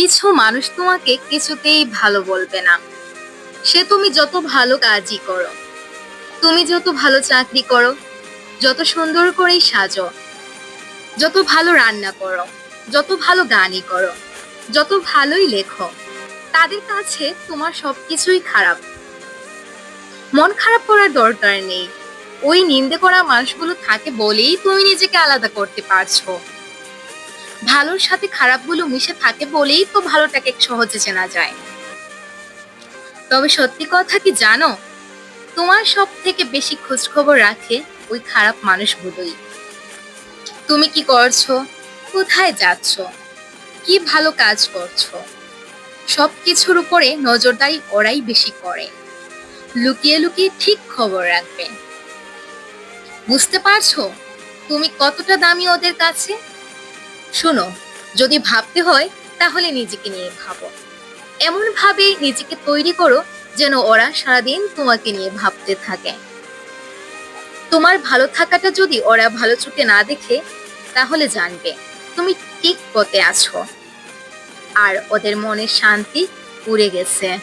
কিছু মানুষ তোমাকে কিছুতেই ভালো বলবে না। সে তুমি যত ভালো কাজই করো, তুমি যত ভালো চাকরি করো, যত সুন্দর করেই সাজো, যত ভালো রান্না করো, যত ভালো গানই করো, যত ভালোই লেখো, তাদের কাছে তোমার সবকিছুই খারাপ। মন খারাপ করার দরকার নেই। ওই নিন্দে করা মানুষগুলো থাকে বলেই তুমি নিজেকে আলাদা করতে পারছ। ভালোর সাথে খারাপগুলো মিশে থাকে বলেই তো ভালোটাকে সহজে চেনা যায়। তবে সত্যি কথা কি জানো? তোমার সব থেকে বেশি খোঁজ খবর রাখে ওই খারাপ মানুষগুলোই। তুমি কি করছ? কোথায় যাচ্ছ? কি ভালো কাজ করছ? সব কিছুর উপরে নজরদারি ওরাই বেশি করে। লুকিয়ে লুকিয়ে ঠিক খবর রাখবে। বুঝতে পারছ? তুমি কতটা দামি ওদের কাছে? শোনো, যদি ভাবতে হয়, তাহলে নিজেকে নিয়ে ভাবো। এমন ভাবে নিজেকে তৈরি করো যেন ওরা সারাদিন তোমাকে নিয়ে ভাবতে থাকে। তোমার ভালো থাকাটা যদি ওরা ভালো চোখে না দেখে, তাহলে জানবে তুমি ঠিক পথে আছো। আর ওদের মনের শান্তি উড়ে গেছে।